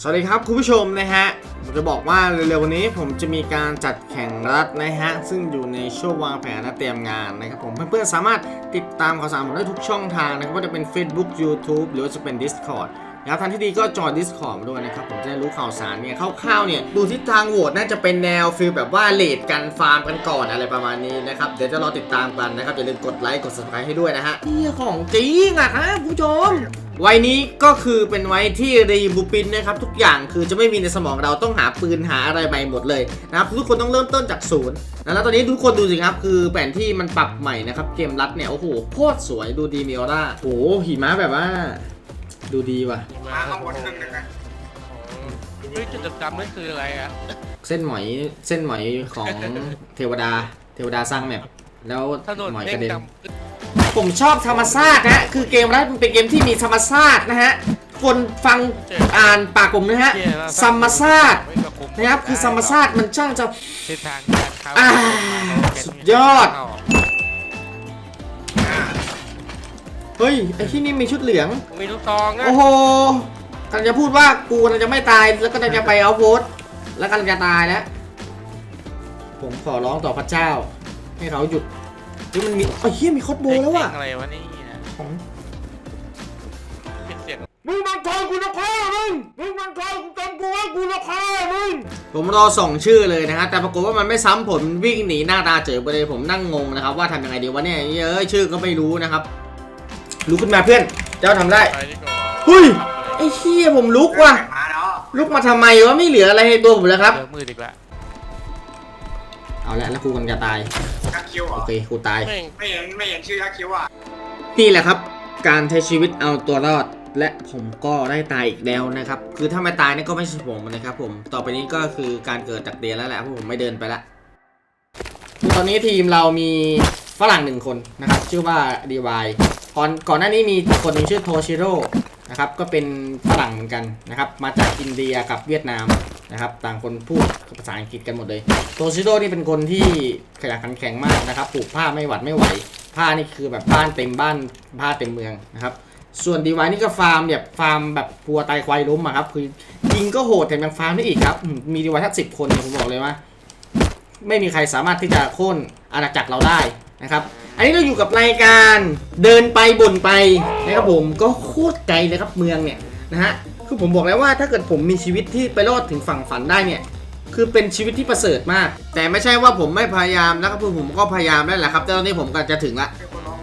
สวัสดีครับคุณผู้ชมนะฮะผมจะบอกว่าเร็วๆวันนี้ผมจะมีการจัดแข่งรัฐนะฮะ ซึ่งอยู่ในช่วงวางแผนและเตรียมงานนะครับผมเพื่อนๆสามารถติดตามข่าวสารผมได้ทุกช่องทางนะครับว่าจะเป็น Facebook YouTube หรือว่าจะเป็น Discord นะครับทางที่ดีก็จอย Discord มาด้วยนะครับ ผมจะได้รู้ข่าวสารเนี่ยคร่าวๆเนี่ยดูทิศทางโหวตน่าจะเป็นแนวฟิลแบบว่าเลดกันฟาร์มกันก่อนอะไรประมาณนี้นะครับ เดี๋ยวจะรอติดตามกันนะครับ อย่าลืมกดไลค์กด subscribe ให้ด้วยนะฮะนี่ของจริงอะครับคุณผู้ชมวัยนี้ก็คือเป็นวัยที่รีบูปินนะครับ ทุกอย่างคือจะไม่มีในสมองเราต้องหาปืนหาอะไรใหม่หมดเลยนะครับทุกคนต้องเริ่มต้นจากศูนย์นะแล้วตอนนี้ทุกคนดูสิครับ คือแผนที่มันปรับใหม่นะครับ เกมรัดเนี่ย โอ้โหโคตรสวยดูดีมีออร่าโอ้โหหิมะแบบว่า ดูดีว่ะ มาข้างบนครึ่งหนึ่งอะเฮ้ยจุดดำๆนั่นคืออะไรอะเส้นหมอยเส้นหมอยของเทวดา เทวดาสร้างแมปแล้วถนนหมอยเด้กงระเด็นดผมชอบธรรมชาตินะฮะ คือเกมรัดมันเป็นเกมที่มีธรรมชาตินะฮะ คนฟังอ่านปากผมนะฮะำเชี่ยแล้วธรรมชาติไม่กระผมนะครับ คือธรรมชาติมันช่างจะเส้นทางการค้าอ่าสุดยอด เฮ้ยไอ้ที่นี่มีชุดเหลือง มีลูกซองนะโอ้โหกำลังจะพูดว่ากูกำลังจะไม่ตายแล้วก็กำลังจะไปเอาโพสต์แล้วกำลังจะตายแล้ว ผมขอร้องต่อพระเจ้า ให้เขาหยุดที่มันมีไอ้เหี้ยมีคอสโบแล้วว่ะเด็กๆอะไรวะนี่นะของเป็นเสียงมึงมันคอยกูนะฆ่ามึงมึงมันคอยกูจำกูไว้กูนะฆ่ามึงผมรอส่งชื่อเลยนะฮะแต่ปรากฏว่ามันไม่ซ้ำผลวิ่งหนีหน้าตาเจอไปเลยผมนั่งงงนะครับว่าทำยังไงดีวะเนี่ยเอ้ยชื่อก็ไม่รู้นะครับ ลุกขึ้นมาเพื่อน เจ้าทำได้ ไปดีกว่าเฮ้ย ไอ้เหี้ยผมลุกว่ะ มาแล้วลุกมาทำไมวะไม่เหลืออะไรในตัวผมแล้วครับ เจอมืออีกแล้วเอาละแล้วกูกำลังจะตายยักษ์คิ้วเหรโออเคกูตาย แม่งไม่เห็นไม่เห็นชื่อยักษ์คิ้วอะนี่แหละครับ การใช้ชีวิตเอาตัวรอด และผมก็ได้ตายอีกแล้วนะครับ คือถ้าไม่ตายนี่ก็ไม่ใช่ผมนะครับผม ต่อไปนี้ก็คือการเกิดจากเตียงแล้วแหละเพราะผมไม่เดินไปละคือตอนนี้ทีมเรามีฝรั่งหนึ่งคนนะครับ ชื่อว่าดีวาย ก่อนก่อนหน้านี้มีคนหนึงชื่อโทชิโร่นะครับก็เป็นฝรั่งเหมือนกันนะครับมาจากอินเดียกับเวียดนามนะครับต่างคนพูดภาษาอังกฤษกันหมดเลยโทชิโร่นี่เป็นคนที่ขยันขันแข็งมากนะครับปลูกผ้าไม่หวัดไม่ไหว ผ้านี่คือแบบบ้านเต็มบ้านผ้าเต็มเมืองนะครับส่วนดีไวนี่ก็ฟาร์มแบบฟาร์มแบบพัวตายควายล้มอะครับคือยิงก็โหดแถมยังฟาร์มได้อีกครับ มีดีไวทั้งสิบคนผมบอกเลยว่า ไม่มีใครสามารถที่จะโค่นอาณาจักรเราได้นะครับ อันนี้เราอยู่กับรายการเดินไปบ่นไปนะครับผมก็โคตรไกลเลยครับเมืองเนี่ยนะฮะคือผมบอกแล้วว่าถ้าเกิดผมมีชีวิตที่ไปรอดถึงฝั่งฝันได้เนี่ยคือเป็นชีวิตที่ประเสริฐมาก แต่ไม่ใช่ว่าผมไม่พยายามนะครับคือผมก็พยายามนั่นแหละครับแต่ตอนนี้ผมก็จะถึงละเป็นคนร้อง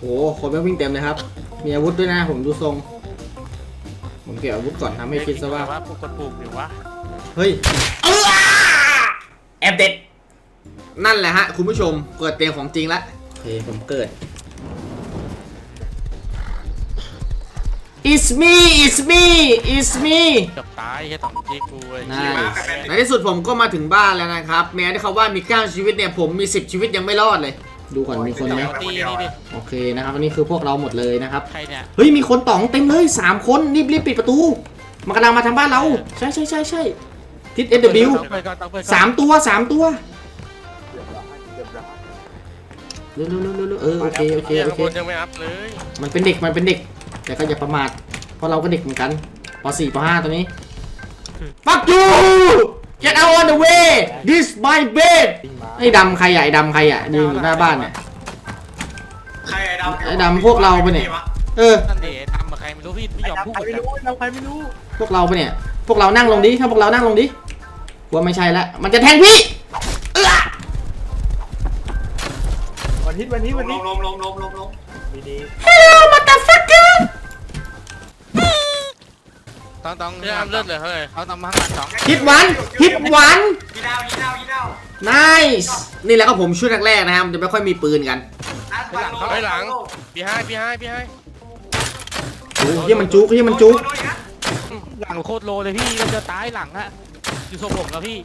โอ้โหคนไม่วิ่งเต็มเลยครับ มีอาวุธด้วยนะผมดูทรง ผมเก็บอาวุธก่อนทำให้คิดซะว่าว่าปลูกกระปลูกหรือวะเฮ้ยเออแอบเด็ดนั่นแหละฮะคุณผู้ชมเกิดเตียงของจริงละโอ เคผมเกิด It's me It's me It's me เกับตายแค่สองทีกูเลยนายในที่สุดผมก็มาถึงบ้านแล้วนะครับ แม้ที่เขาว่ามี9ชีวิตเนี่ย ผมมี 10 ชีวิตยังไม่รอดเลย ดูก่อนมีคนไหมตีนี่ดิโอเคนะครับอันนี้คือพวกเราหมดเลยนะครับ ใครเนี่ยเฮ้ย มีคนต๋องเต็มเลย 3 คนรีบรีบปิดประตู มันกำลังมาทางบ้านเรา ใช่ใช่ใช่ใช่ทิศ F W ต้องเปิดก่อนต้องเปิดก่อนสามตัวสามตัว เร็วเร็วเร็วเร็วเร็วเออโอเคโอเคเนี่ยโอข้างเคบนยังไม่อัพเลยมันเป็นเด็กมันเป็นเด็ก แต่ก็อย่าประมาทเพราะเราก็เด็กเหมือนกันป .4 ป .5 ตัวนี้ fuck you get out on the way this my bed ไอ้ดำใครอะไอ้ดำใครอะยืนอยู่หน้าบ้านเนี่ยใครไอ้ดำไอ้ดำพวกเราปะเนี่ยเออนั่นดิทำกับใครไม่รู้พี่ไม่ยอมพูดใครไม่รู้เราใครไม่รู้ พวกเราปะเนี่ย พวกเรานั่งลงดิถ้าพวกเรานั่งลงดิว่าไม่ใช่ละมันจะแทงพี่ เออ วันทิศวันทิศลวันงลทิศงลงลงลงลงลงดีดี Hello motherfucker ต้องต้องเริ่มเลือดเลยเฮ้ยเขาต้องมาข้างหลังสองฮิตวันฮิตวันยีดาวยีดาวยีดาว nice นี่แหละก็ผมช่วยแรกๆนะครับมันจะไม่ค่อยมีปืนกันนัดไปหลังเขาไปหลังพี่ให้พี่ให้พี่ให้โอ้ยเฮียมันจุกเฮียมันจุกโดนอีนะหลังโคตรโลเลยพี่เราจะตายหลังฮะอยู่ทรงผมแล้วพี่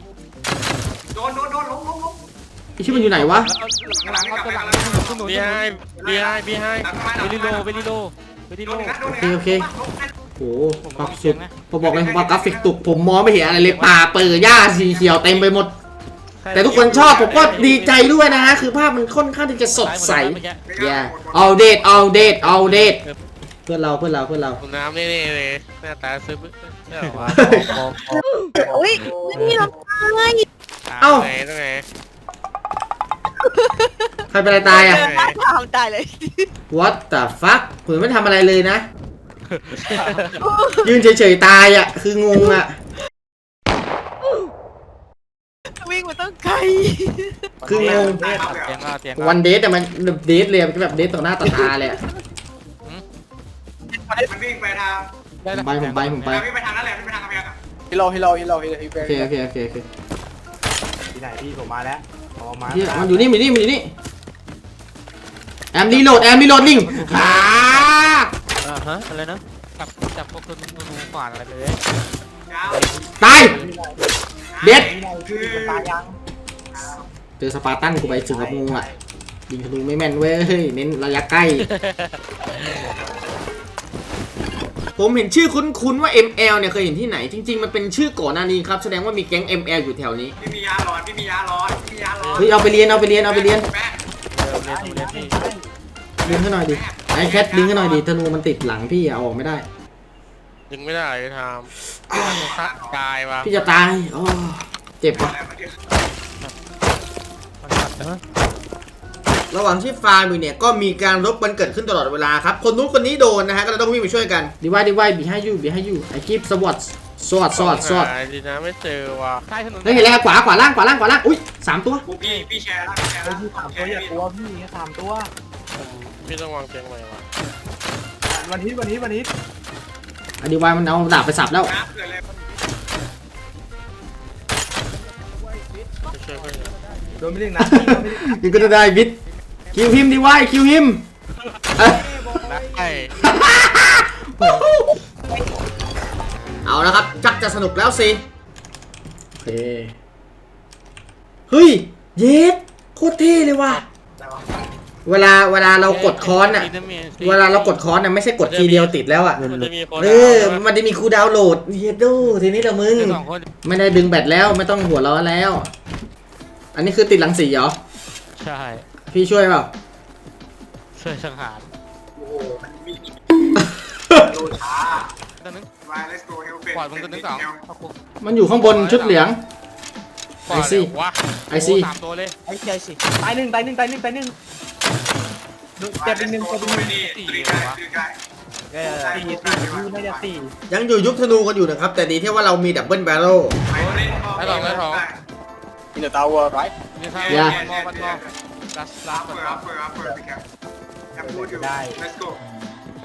โดนโดนโดนลงลงลง ไอ้ชื่อมันอยู่ไหนวะหลังเขาจะหลังขนุนพี่ให้พี่ให้พี่ให้ไปรีโลไปรีโลไปรีโดโลนอีกนะโดนอีกโอเคโอเคนะโอ้ปรับสุดพอบอกเลยว่ากราฟิกตกผมมองไม่เห็นอะไรเลยป่าเปิดหญ้าสีเขียวเต็มไปหมด แต่ทุกคนชอบผมก็ดีใจด้วยนะฮะ คือภาพมันค่อนข้างที่จะสดใส yeah all date all date all date เพื่อนเราเพื่อนเราเพื่อนเราคุณน้ำนี่นี่เลยหน้าตาซื้อเนี่ยหรอวะอุ้ยไม่มีน้ำตาลเอ้าไหนตรงไหน ใครเป็นอะไรตายอะเดินหน้าทางตายเลย What the fuck ผมไม่ทำอะไรเลยนะ ยืนเฉยๆตายอะ คืองงอะ วิ่งมาต้องไกลคืองงเตียงก็เตียงก็วันเดทแต่มันเดทเลยมันแบบเดทต่อหน้าต่อตาเลยอะ มันวิ่งไปทางผมไปผมไปผมไปวิ่งไปทางนั้นแหละวิ่งไปทางกำแพงอะฮิโลฮิโลฮิโลฮิโลฮิโลโอเคโอเคโอเคโอเค ที่ไหนพี่ผมมาแล้วออกมาเหี้ยมันอยู่นี่มันอยู่นี่มันอยู่นี่แอมรีโหลดแอมรีโหลดลิงขาอ่าฮะอะไรนะจับจับพวกคุณนูขวานอะไรไปเลยยาวตายเด็ดคือตายยังเจอสปาร์ตันกูไปถึงกับงูอะยิงธนูไม่แม่นเว้ยเน้นระยะใกล้ ผมเห็นชื่อคุ้นๆว่า ML เนี่ยเคยเห็นที่ไหน จริง ๆ มันเป็นชื่อก่อนหน้านี้ครับ แสดงว่ามีแก๊ง ML อยู่แถวนี้พี่มียาร้อนพี่มียาร้อนพี่มียาร้อนเฮ้ยเอาไปเรียนเอาไปเรียนเอาไปเรียนแม่เรียนเรียนพี่เรียนให้หน่อยดิไอแคทลิงก์ให้หน่อยดิธนูมันติดหลังพี่อะเอาออกไม่ได้ยิงไม่ได้ทำคัดกายว่ะพี่จะตายอ๋อเจ็บว่ะอะไรมาเดี๋ยวระหว่างที่ฟาร์มอยู่เนี่ยก็มีการรบกันเกิดขึ้นตลอดเวลาครับ คนนู้นคนนี้โดนนะฮะก็เลยต้องวิ่งไปช่วยกันดีว่าดีว่าบีให้ยูบีให้ยูไอคีบสวอตสวอตสวอตสวอตหายดีนะไม่เจอว่ะใต้ถนนเฮ้ยเห็นแล้วขวาขวาล่างขวาล่างขวาล่างอุ้ยสามตัวกูพี่ พี่แชร์แล้วพี่แชร์เฮ้แล้ยวพี่สามตัวอย่ากลัวพี่แค่สามตัว พี่ต้องวางเตียงใหม่ว่ะวันฮิตวันฮิตวันฮิตไอดีว่ามันเอาดาบไปสับแล้วน้ำเกิดเลยไปช่วยเพื่อนโดนไม่ดึงนะโดนไม่ดึงนะยังก็จะได้บิด คิวฮิมดีว่าคิวฮิมเอ้ยได้เอาละครับจักจะสนุกแล้วสิโอเคเฮ้ยเย็ดโคตรเท่เลยว่ะแต่ว่าเวลาเวลาเรากดค้อนอะ เวลาเรากดค้อนอะไม่ใช่กดทีเดียวติดแล้วอะมันจะมีคนเออมันจะมีคูลดาวน์โหลดเย็ดดูทีนี้ละมึงสองคนไม่ได้ดึงแบตแล้วไม่ต้องหัวร้อนแล้ว อันนี้คือติดหลังสีเหรอ ใช่ พี่ช่วยเปล่าช่วยสังหารโอ้โหมันมีโดนช้าตัวนึงมา let's go help ปล่อยมันตัวนึงสองเอาคุกมันอยู่ข้างบนชุดเหลืองปล่อยไอซี่วะไอซี่สามตัวเลยไอ้ใจสิตายหนึ่งตายหนึ่งตายหนึ่งตายหนึ่งเจ็บอีกหนึ่งเจ็บอีกหนึ่งดีดีได้ดีได้เออสี่สี่พี่น่าจะสี่ยังอยู่ยุคธนูกันอยู่นะครับ แต่ดีที่ว่าเรามีดับเบิลแบโร่ไปเล่นก็ in the tower right มีข้าวอย่ามอมันมอ ลัสลัรัสบเปิดลัรัสบเปิดรับเปิดพี่แคปแคปพูดอยู่ let's go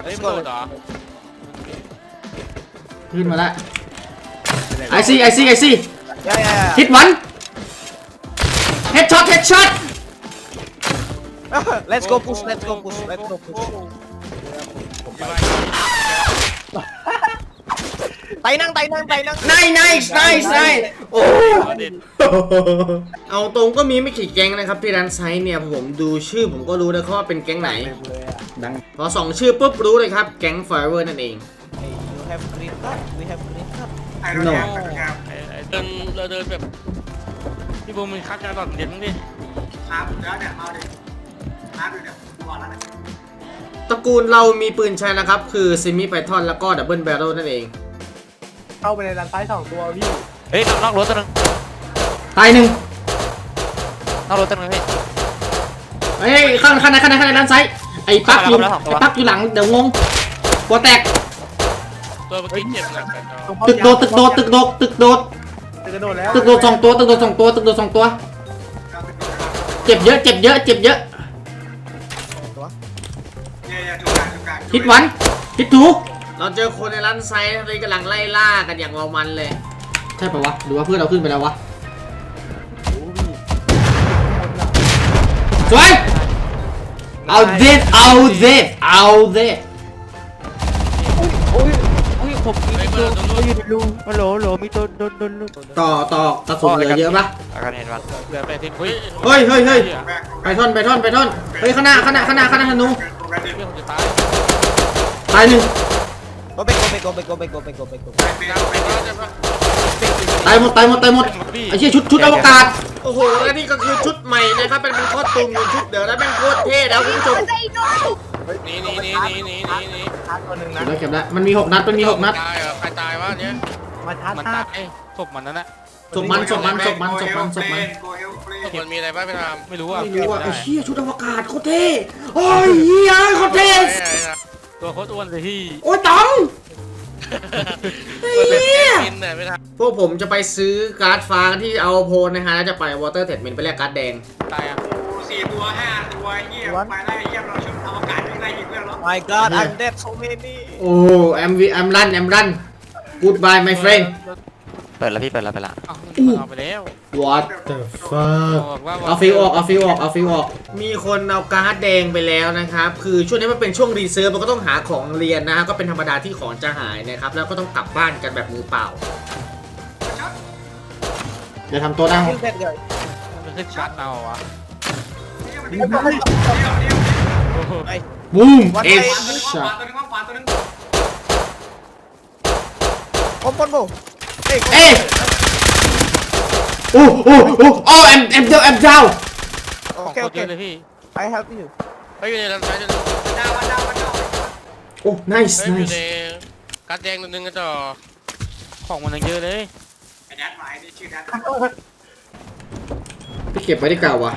เฮ้ยมันเหรอขึ้นมาละไอซี่ไอซี่ไอซี่ย่าย่าฮิตวันเฮดช็อตเฮดช็อต let's go push let's go push let's go push ไตนั่งไตนั่งไตนั่ง นายนายนายนายโอ้เด็ดเอาตรงก็มีไม่กี่แก๊งนะครับที่ร้านไซต์เนี่ยผมดูชื่อผมก็รู้นะครับว่าเป็นแก๊งไหนเต็มเลยอะ ดังพอส่องชื่อปุ๊บรู้เลยครับแก๊งไฟเวอร์นั่นเอง you have green card we have green card ไอ้เราแคปไอ้เราแคปไอ้ไอ้เดินเราเดินแบบพี่บูมมันคัดการตอนเด็ดมั้งดิครับแล้วเนี่ยเอาดิน้ำอยู่เนี่ยก่อนแล้วเนี่ยตระกูลเรามีปืนใช้นะครับ คือซิมิไพทอนแล้วก็ดับเบิลแบโร่นั่นเอง เข้าไปในร้านซ้ายสองตัวพี่เฮ้ยนอกรถตัวนึงตายหนึ่งนอกรถตัวนึงพี่ เฮ้ยข้างข้างในข้างในข้างในด้านซ้ายไอ้ปั๊กอยู่เข้ามาแล้วสองตัวไอ้ปั๊กอยู่หลังเดี๋ยวงงหัวแตกตัวเมื่อกี้เจ็บหนักกันตรงป้อมตึกโดดตึกโดดตึกโดดตึกโดดตึกกระโดดแล้วตึกโดดสองตัวตึกโดดสองตัวตึกโดดสองตัวเราเป็นตัวเจ็บเยอะเจ็บเยอะเจ็บเยอะเนี่ยเนี่ยจุกการจุกการฮิตวันฮิตทู เราเจอคนในร้านไซต์เลยกำลังไล่ล่ากันอย่างเมามันเลย ใช่ปะวะ หรือว่าเพื่อนเราขึ้นไปแล้ววะ สวย เอาเด็ดเอาเด็ดเอาเด็ดโอ้ยโอ้ยผมเฮ้ยเพื่อนตัวนู้นอยู่ในรูฮัลโหลฮัลโหลมีตัวโดนโดนโดนต่อต่อกระสุนเหลือเยอะปะอาการเห็นว่าเกิดไปทิ้งเฮ้ยเฮ้ยเฮ้ยเฮ้ยแบกไปท่อนไปท่อนไปท่อนเฮ้ยข้างหน้าข้างหน้าข้างหน้าข้างหน้าธนูแบกเพื่อนจะตายตายหนึ่ง go back go back go back go back go back go back go back แบกแบกแบกตายหมดตายหมดตายหมดไอ้เชี่ยชุดชุดอวกาศโอ้โหและนี่ก็คือชุดใหม่นะครับเป็นเป็นคอสตูมชุดเดี๋ยวแล้วเป็นโคตรเท่แล้วคุณผู้ชมหนีหนีหนีหนีหนีหนีหนีชาร์จตัวหนึ่งเก็นะบแล้วเก็บแล้วมันมีหกนัดมันมีหกนัดตายเหรอใครตายวะเนี่ยมาชาร์จมันชาตาร์จยศพมันนั่นแหละศพมันศพมันศพมันศพมันศพมันโกเฮลเฟรศพมันมีอะไรบ้างพี่ทามไม่รู้อะไม่รู้อะไอ้เหี้ยชุดอวกาศโคตรเท่โอ้ยเหี้ยโคตรเท่ตัวโคตรอ้วนเลยพี่โอ้ยต๋อง มันเป็นแอดมินเนี่ยพี่ทามพวกผมจะไปซื้อการ์ดฟ้าที่เอาโพลนะฮะแล้วจะไปวอเตอร์เทดเมนไปแลกการ์ดแดง ตายอะสี่ตัวห้าตัวเยี่ยมไปไล่เยี่ยมเราชุดอวกาศไล่ยิงเรื่องแล้ว My God I'm dead so many โอ้แอมวีแอมรันแอมรัน goodbye my friend เปิดแล้วพี่เปิดแล้วไปละเอาไปแล้ว what the fuck บอกว่าเอาฟิวออกเอาฟิวออกเอาฟิวออก มีคนเอาการ์ดแดงไปแล้วนะครับ คือช่วงนี้มันเป็นช่วงรีเซิร์ฟมันก็ต้องหาของเรียนนะฮะก็เป็นธรรมดาที่ของจะหายนะครับ แล้วก็ต้องกลับบ้านกันแบบมือเปล่า อย่าทำตัวหน้า Kill that guy มันขึ้นชัดเอาวะเดี๋ยวเดี๋ยวเดี๋ยวเดี๋ยวไอ้บูมวันเอไหนสตัวนึงช็อขตวาตัวนึงขวาตัวนึง combo Hey เอ้ย โอ้โอ้โอ้โอ้แอมแอมเดาแอมเดาของ Okay โคตรเย okay อะเลยพี่ I help you ไปอยู่ในร้านซ้ายจะดาวดาวดาวโอ้ nice เฮ้ยอยู่ nice ในการแดงตัวนึงกันต่อของมันยังเยอะเลยไอ้แดดหมายนี่ชื่อแดดพี่เก็บไว้ดีกว่าวะ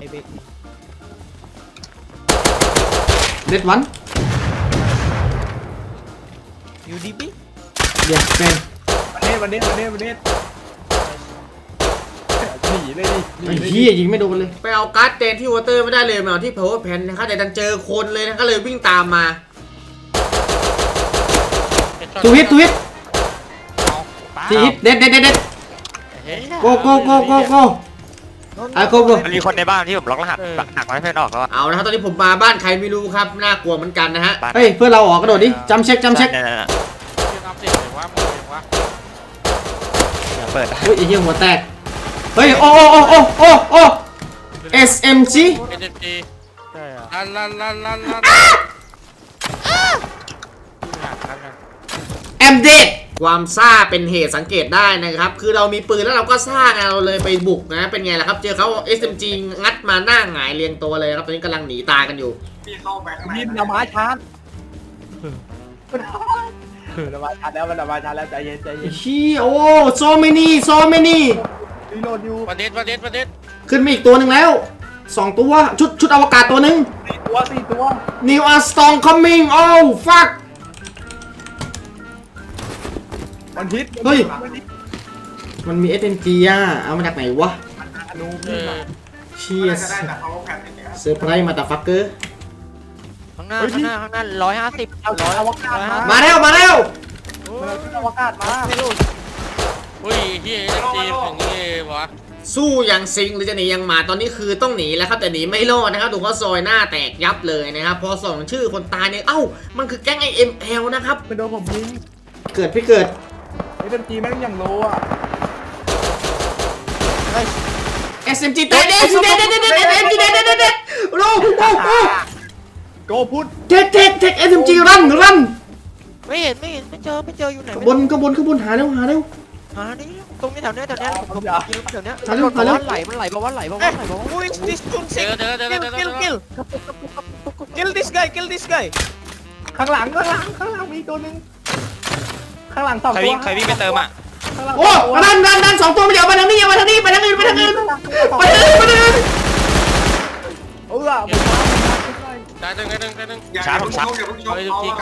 Hey babe เด็ดวัน UDP เดี๋ยวเป็นวันนี้วันนี้วันนี้วันนี้หนีเลยดิหไอ้นีเลยเหี้ยยิงไม่โดนเลย ไปเอาการ์ดเตนที่วอเตอร์ไม่ได้เลยมาเอาที่ power pen นะครับแต่ดันเจอคนเลยนะก็เลยวิ่งตามมาทูฮิตทูฮิตทีฮิตเด็ดเด็ดเด็ดเด็ดโกโกโกโกโก No, no, อะโกโกมันมีคนในบ้านที่ผมล็อกรหัสหักไว้เพื่อนออกแล้วอะเอานะครับตอนนี้ผมมาบ้านใครไม่รู้ครับน่ากลัวเหมือนกันนะฮะบ้านเฮ้ยเพื่อนเราออกกระโดดดิจำเช็คจำเช็ค นั่นๆยังอัปเดตเลยว่ามันยังว่าๆเดี๋ยวเปิดเฮ้ยไอ้เหี้ยหัวแตก เฮ้ยโอ้โอ้โอ้โอ้โอ้โอ้ SMG เอ็นจีใช่อะลันลันลันลันลันแอมเดดความซ่าเป็นเหตุสังเกตได้นะครับ คือเรามีปืนแล้วเราก็ซ่าไงเราเลยไปบุกนะ เป็นไงล่ะครับ เจอเขา SMG งัดมาหน้าหงายเรียงตัวเลยครับ ตอนนี้กำลังหนีตายกันอยู่ พี่เข้าไปข้างในนี่มันเอามาชาร์จ มันเอามาชาร์จแล้วมันเอามาชาร์จแล้วใจเย็นใจเย็นเฮียโอ้ so many so many รีโหลดอยู่ประเด็นประเด็นประเด็นขึ้นมาอีกตัวหนึ่งแล้วสองตัวชุดชุดอวกาศตัวหนึ่งสี่ตัวสี่ตัว New Armstrong coming oh fuck มันฮิตเฮ้ย มันฮิตมันมี SMG อะเอามาจากไหนวะอนุเอพี่อมาเชียจะได้แต่ power pad นี่แหละเซอร์ไพรส์มาตาฟักเกอร์ ข้างหน้าข้างหน้าข้างหน้าร้อยห้าสิบเอาชุดอวกาศมา มาแล้วมาแล้วมันเอาชุดอวกาศมาอุ้ยเฮียเอ็นจีอย่างนี้วะสู้อย่างซิงหรือจะหนีอย่างหมาตอนนี้คือต้องหนีแล้วครับแต่หนีไม่รอดนะครับถูกเขาซอยหน้าแตกยับเลยนะครับพอส่องชื่อคนตายเนี่ยเอ้า มันคือแก๊งไอเอ็มเอลนะครับมันโดนผมยิงเกิดพี่เกิดไอ้เต็มจีแม่งอย่างโลอะ SMG ตายเด็ดเด็ดเด็ดเด็ดเด็ด SMG เด็ดเด็ดเด็ดเด็ดโอ้โห โอ้โหโกพุทธเทคเทคเทค SMG รันรันไม่เห็นไม่เห็นไม่เจอไม่เจออยู่ไหนขบวนขบวนขบวนหาเร็วหาเร็วหาดิตรงนี้แถวเนี้ยแถวเนี้ยผมกินแถวเนี้ยหาเร็วหาเร็วไหลมันไหลบอกว่าไหลบอกว่าไหลบอกว่า Who is this จุนเจอเจอเจอเจอเจอ kill kill kill this guy kill this guy ข้างหลังข้างหลังข้างหลังมีตัวหนึงข้างหลังสองใครตัววิ่งใครวิ่งไปเติมอะข้างหลังโอ้สงตัวรันรันรันสองตัวไปเดี๋ยวไปทางนี้ไปทางนี้ไปทางอื่นไปทางอื่นไปทางอื่นไปทางอื่นเออผมมาผมมาขึ้นไป ตายหนึ่งตายหนึ่งตายหนึ่งอย่าอย่าเพิ่งชกอย่าเพิ่งชก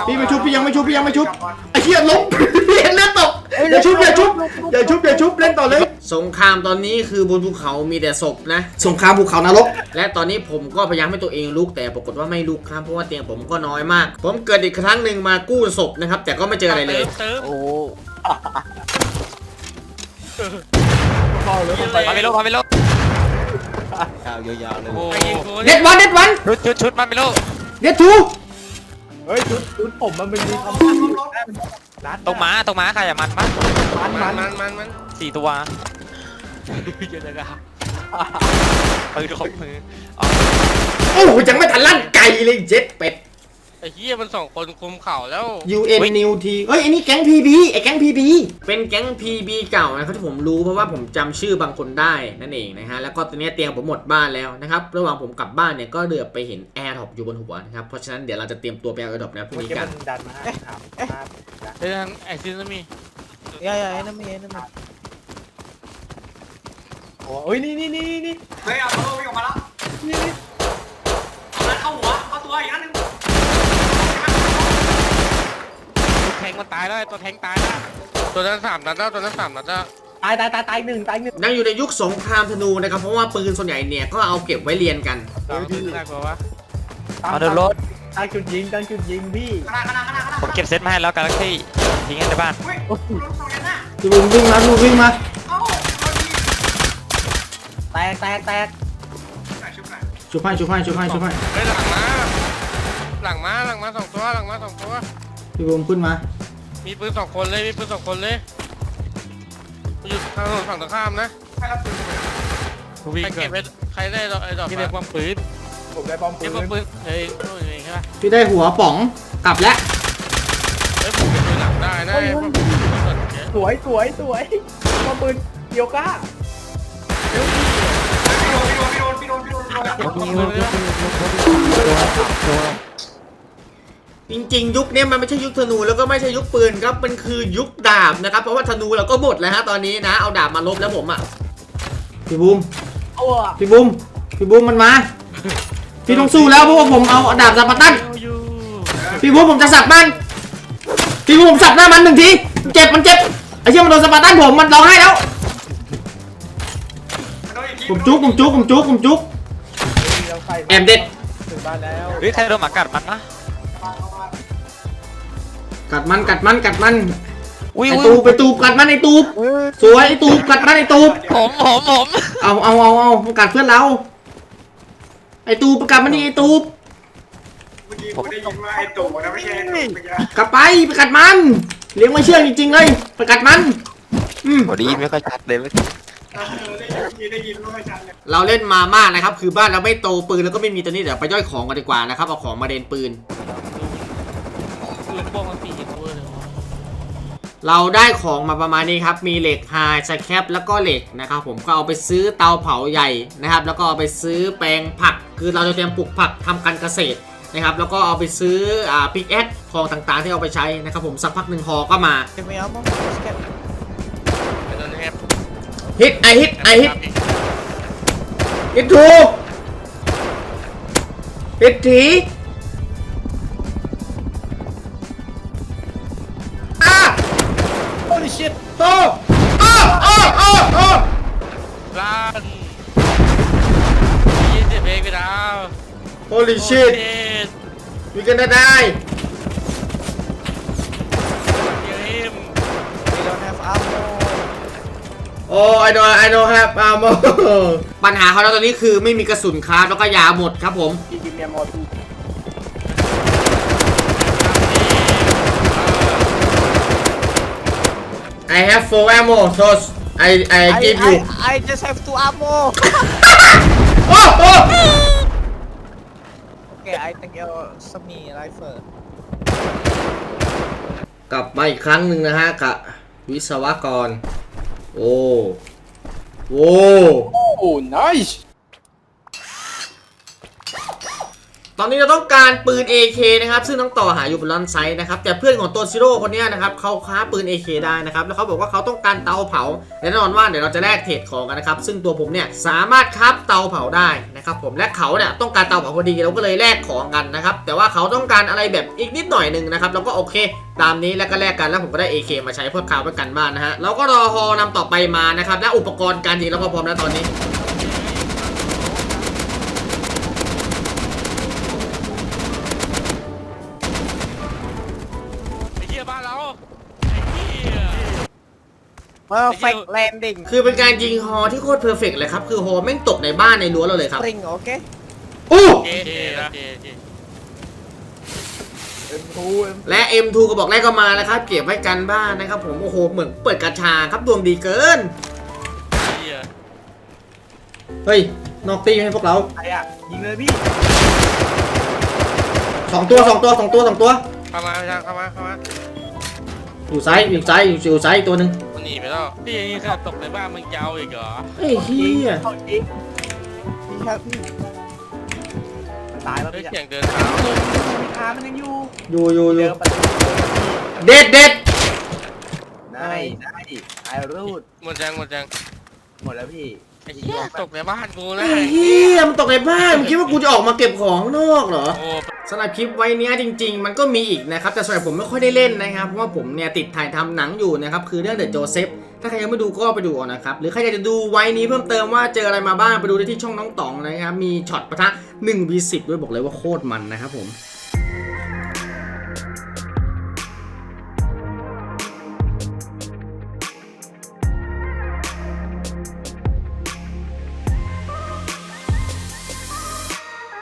พี่ไม่ชุบพี่ยังไม่ชุบพี่ยังไม่ชุบไอ้เหี้ยล้มเห็นเลือดตกอย่าชุบอย่าชุบอย่าชุบอย่าชุบเล่นต่อเลย สงครามตอนนี้คือบนภูเขามีแต่ศพนะ สงครามภูเขานรก และตอนนี้ผมก็พยายามให้ตัวเองลุกแต่ปรากฏว่าไม่ลุกครับเพราะว่าเตียงผมก็น้อยมาก ผมเกิดอีกครั้งหนึ่งมากู้ศพนะครับ แต่ก็ไม่เจออะไรเลยเติมโอ้พอเลยผมไปมาไปโล มาไปโลยาวๆเลยโอ้โอ้ยยิงกูเด็ดวันเด็ดวันชุดชุดชุดมาไปโลเด็ดทูเฮ้ยชุดชุดผมมันเป็นมีคำพูดที่รัดตรงม้าตรงม้าใครอะมันปะมันมัมันนมันมันมันสี่ตัวเยอะจังอะปืนครบมืออ๋อโอ้โหยังไม่ทันลั่นไกลเลยเจ็ดเป็ด ไอ้เหี้ยมันสองคนคุมเข่าแล้ว UN New T เอ้ยไอ้นี่แก๊ง PB ไอ้แก๊ง PB เป็นแก๊ง PB เก่านะครับที่ผมรู้เพราะว่าผมจำชื่อบางคนได้นั่นเองนะฮะแล้วก็ตอนนี้เตียงผมหมดบ้านแล้วนะครับระหว่างผมกลับบ้านเนี่ยก็เดือบไปเห็นแอร์ท็อปอยู่บนหัวนะครับเพราะฉะนั้นเดี๋ยวเราจะเตรียมตัวไปเอาแอร์ท็อปนะพรุ่งเมื่อนี้กี้กัมันนดันมาให้ถามมาไอ้ทางไอ้ซินามิ Yeah, yeah, enemy, enemy. โอ้เอ้ยนี่นี่นี่นี่เฮ้ยเอาตัววิ่งออกมาแล้วนี่นี่ เอามันเข้าหัวเข้าตัวอีกอันหนึง ตัวแทง มันตายแล้วไอ้ตัวแทงตายแล้วตัวนั้นสามนัดแล้วตัวนั้นสามนัดแล้วตายตายตายตายหนึ่งตายหนึ่งยังอยู่ในยุคสงครามธนูนะครับ เพราะว่าปืนส่วนใหญ่เนี่ยก็เอาเก็บไว้เรียนกัน สามนัดน่ากลัววะมาเดินรถ ตั้งจุดยิงตั้งจุดยิงพี่ข้างหน้าข้างหน้าข้างหน้าข้างหน้าผมเก็บเซตมาให้แล้วกาแล็กซี่ทิ้งไว้ในบ้านเฮ้ยลูกสองยันหน้าพี่บุ้มวิ่งมาพี่บุ้มวิ่งมาเอ้าโดนยิงแตกแตกแตกไหนชุบไหนชุบให้ชุบให้ชุบให้ชุบให้เฮ้ยหลังมาหลังมาหลังมาสองตัวหลังมาสองตัวพี่บุ้มขึ้นมา มีปืนสองคนเลยมีปืนสองคนเลยอยู่ทางถนนฝั่งตรงข้ามนะให้รับปืนใครเก็บไว้ใครได้ดอกไอ้ดอกที่เรียกว่าปืนผมได้ป้อมปืเรียนกว่าปืนเฮ้ยโอ้ยใช่ปะพี่ได้หัวป๋องกลับแล้วเฮ้ยผมเป็นปืนหลังได้นะไอ้พวกปืนสดเนี่ยสวยสวยสวยป้อมปืนเดียวก้าพี่โดนพี่โดนพี่โดนพี่โดนพี่โดนพี่โดนปืนเลยนะ จริงๆ ยุคเนี้ยมันไม่ใช่ยุคธนูแล้วก็ไม่ใช่ยุคปืนครับมันคือยุคดาบนะครับ เพราะว่าธนูเราก็หมดแล้วฮะตอนนี้นะ เอาดาบมาลบแล้วผมอะพี่บุ้มเอาอะพี่บุ้มพี่บุ้มมันมาพี่ต้องสู้แล้วเพราะว่าผมเอาดาบสปาร์ตันเอาอยู่พี่บุ้มผมจะสับมันพี่บุ้มผมสับหน้ามันหนึ่งทีเจ็บมันเจ็บไอ้เชี่ยมันโดนสปาร์ตันผมมันร้องไห้แล้วโดนอีกทีผมจุกผมจุกผมจุกผมจุกเราใส่แอมเด็ดถึงบ้านแล้วเฮ้ยใครโดนหมากัดมันนะ กัดมันกัดมันกัดมันอุ้ยไออุ้ยตูบไปตูบกัดมันไอตูบสวยไอตูบกัดมันไอตูบผมผมผมเอาเอาเอาเอามันกัดเพื่อนเราไอตูบไปกัดมันนี่ไอตูบเมื่อกี้ผมได้ยินว่าไอ้ตู่นะไม่ใช่ไอ้ตู่เมื่อกี้กลับไปไปกัดมัน เลี้ยงไม่เชื่องจริงๆเลยไปกัดมันอืมพอดีไม่ค่อยชัดเลยเมื่อกี้เออได้ยินได้ยินรู้ไม่ชัดเลยเราเล่นมามากนะครับ คือบ้านเราไม่โตปืนแล้วก็ไม่มีตัวนี้เดี๋ยวไปย่อยของกันดีกว่านะครับเอาของมาเดนปืนปืนโป้งมันสี่ตัว เลยเราได้ของมาประมาณนี้ครับ มีเหล็กไฮสแคปแล้วก็เหล็กนะครับผมก็เอาไปซื้อเตาเผาใหญ่นะครับ แล้วก็เอาไปซื้อแปลงผัก คือเราจะเตรียมปลูกผักทำการเกษตรนะครับ แล้วก็เอาไปซื้ออ่าพิกแอคของต่างๆ ที่เอาไปใช้นะครับผมสักพักหนึ่งหอก็มา Give me ammo. Let's get. เป็นตัวนี้ฮิตไอฮิตไอฮิตฮิตถูกฮิตถี Holy shit we gonna die เดี๋ยวเอ็ม We don't have ammo. โอ้ I don't I don't have ammo ปัญหาเขาแล้วตอนนี้คือไม่มีกระสุนคราฟแล้วก็ยาหมดครับผมกินกินเมียมอตู I have four ammo so I I give you I, I just have two ammo. โอ้โอ้ okay, I take your semi rifle. กลับมาอีกครั้งหนึ่งนะฮะกับวิศวกร โอ้โว้โอ้ nice ตอนนี้เราต้องการปืน AK นะครับ ซึ่งน้องต่อหาอยู่บนลอนไซต์นะครับ แต่เพื่อนของตัวซิโร่คนนี้นะครับเขาค้าปืน AK ได้นะครับ แล้วเขาบอกว่าเขาต้องการเตาเผา แน่นอนว่าเดี๋ยวเราจะแลกเทรดของกันนะครับ ซึ่งตัวผมเนี่ยสามารถครับเตาเผาได้นะครับผม และเขาเนี่ยต้องการเตาเผาพอดีเราก็เลยแลกของกันนะครับ แต่ว่าเขาต้องการอะไรแบบอีกนิดหน่อยหนึ่งนะครับ เราก็โอเค ตามนี้แล้วก็แลกกันแล้วผมก็ได้ AK มาใช้เพื่อข่าวเพื่อกันบ้านนะฮะ เราก็รอฮอนำต่อไปมานะครับ และอุปกรณ์การยิงเราก็พร้อมแล้วตอนนี้ Perfect landing. คือเป็นการยิงฮอที่โคตรเพอร์เฟกต์เลยครับ คือฮอแม่งตกในบ้านในรั้วเราเลยครับ Spring, okay? อู้เจเจนะเจเจเอ็มทูเอ็มและ M2 ก็บอกแรกก็มาแล้วครับ เก็บไว้กันบ้านนะครับ ผมโอ้โหเหมือนเปิดกระชาครับดวงดีเกินเหี้ยเฮ้ยนอกตีให้พวกเราใครอะยิงเลยพี่สองตัวสองตัวสองตัวสองตัวเข้ามาเข้ามาเข้ามาอยู่ซ้ายอยู่ซ้ายอยู่อยู่ซ้ายอีกตัวหนึ่ง มันหนีไปแล้วพี่อย่างนี้ขนาดตกในบ้านมึงจะเอาอีกเหรอไอ้เฮียเข้าจริงพี่ครับพี่มันตายแล้วเฮ้ยพี่เสียงเดินเท้าขามันยังอยู่อยู่อยู่อเดิยู่มประตูเด็ดเด็ดได้ได้ไอรูดหมดยังหมดยังหมดแล้วพี่ไอ้เหี้ยตกในบ้านกูนะไอ้เฮียมันตกในบ้านมึงคิดว่ากูจะออกมาเก็บของข้างนอกเหรอ โอ้ สำหรับคลิปไว้เนี้ยจริง ๆ มันก็มีอีกนะครับ แต่ส่วนใหญ่ผมไม่ค่อยได้เล่นนะครับ เพราะว่าผมเนี่ยติดถ่ายทำหนังอยู่นะครับ คือเรื่องเดอะโจเซฟถ้าใครยังไม่ดูก็ไปดูเอานะครับ หรือใครอยากจะดูไว้นี้เพิ่มเติมว่าเจออะไรมาบ้าง ไปดูได้ที่ช่องน้องต๋องนะครับ มีช็อตปะทะ1 v 10ด้วยบอกเลยว่าโคตรมันนะครับผม